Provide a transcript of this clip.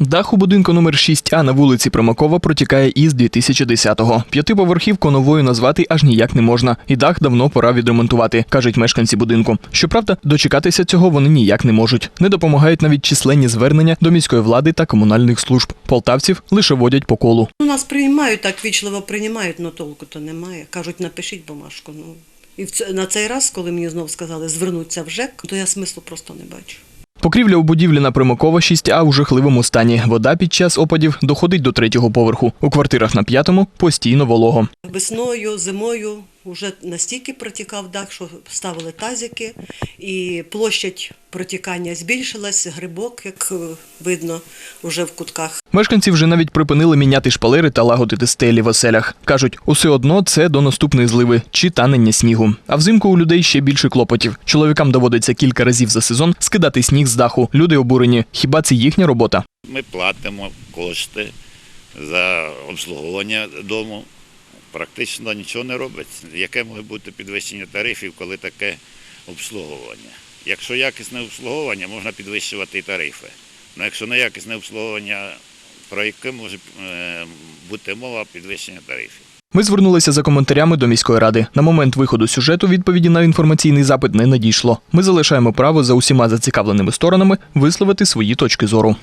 Дах у будинку номер 6А на вулиці Примакова протікає із 2010-го. П'ятиповерхівку новою назвати аж ніяк не можна, і дах давно пора відремонтувати, кажуть мешканці будинку. Щоправда, дочекатися цього вони ніяк не можуть. Не допомагають навіть численні звернення до міської влади та комунальних служб. Полтавців лише водять по колу. Ну, Нас приймають, так вічливо приймають, але толку то немає. Кажуть, напишіть бумажку. Ну. І на цей раз, коли мені знову сказали звернутися в ЖЕК, то я смислу просто не бачу. Покрівля у будівлі на Примакова 6А у жахливому стані. Вода під час опадів доходить до третього поверху. У квартирах на п'ятому постійно волого. Весною, зимою вже настільки протікав дах, що ставили тазики, і площадь протікання збільшилась, грибок, як е, видно, вже в кутках. Мешканці вже навіть припинили міняти шпалери та лагодити стелі в оселях. Кажуть, усе одно це до наступної зливи чи танення снігу. А взимку у людей ще більше клопотів. Чоловікам доводиться кілька разів за сезон скидати сніг з даху. Люди обурені. Хіба це їхня робота? Ми платимо кошти за обслуговування дому. Практично нічого не робить. Яке може бути підвищення тарифів, коли таке обслуговування? Якщо якісне обслуговування, можна підвищувати і тарифи. Ну, якщо не якісне обслуговування, про яке може е, бути мова підвищення тарифів? Ми звернулися за коментарями до міської ради. На момент виходу сюжету відповіді на інформаційний запит не надійшло. Ми залишаємо право за усіма зацікавленими сторонами висловити свої точки зору.